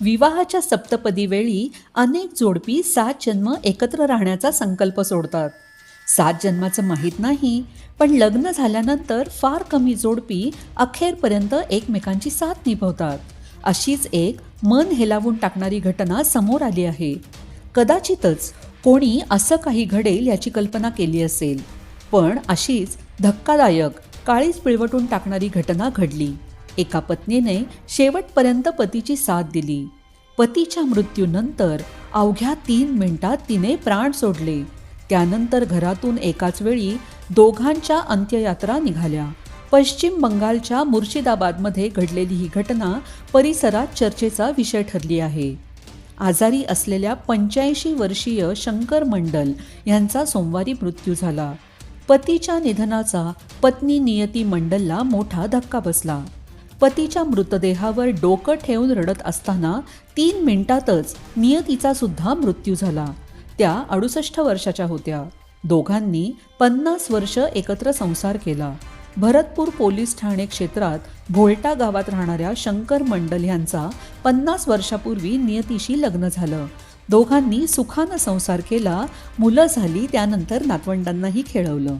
विवाहाच्या सप्तपदी वेळी अनेक जोडपी सात जन्म एकत्र राहण्याचा संकल्प सोडतात. सात जन्माचं माहीत नाही पण लग्न झाल्यानंतर फार कमी जोडपी अखेरपर्यंत एकमेकांची साथ निभवतात. अशीच एक मन हेलावून टाकणारी घटना समोर आली आहे. कदाचितच कोणी असं काही घडेल याची कल्पना केली असेल पण अशीच धक्कादायक काळीच पिळवटून टाकणारी घटना घडली. एका पत्नीने शेवटपर्यंत पतीची साथ दिली. पतीच्या मृत्यूनंतर अवघ्या तीन मिनिटात तिने प्राण सोडले. त्यानंतर घरातून एकाच वेळी दोघांच्या अंत्ययात्रा निघाल्या. पश्चिम बंगालच्या मुर्शिदाबादमध्ये घडलेली ही घटना परिसरात चर्चेचा विषय ठरली आहे. आजारी असलेल्या पंच्याऐंशी वर्षीय शंकर मंडल यांचा सोमवारी मृत्यू झाला. पतीच्या निधनाचा पत्नी नियती मंडलला मोठा धक्का बसला. पतीच्या मृतदेहावर डोकं ठेवून रडत असताना तीन मिनिटातच नियतीचा सुद्धा मृत्यू झाला. त्या अडुसष्ट वर्षाच्या होत्या. दोघांनी पन्नास वर्ष एकत्र संसार केला. भरतपूर पोलीस ठाणे क्षेत्रात भोलटा गावात राहणाऱ्या शंकर मंडल यांचा पन्नास वर्षापूर्वी नियतीशी लग्न झालं. दोघांनी सुखानं संसार केला मुलं झाली त्यानंतर नातवंडांनाही खेळवलं.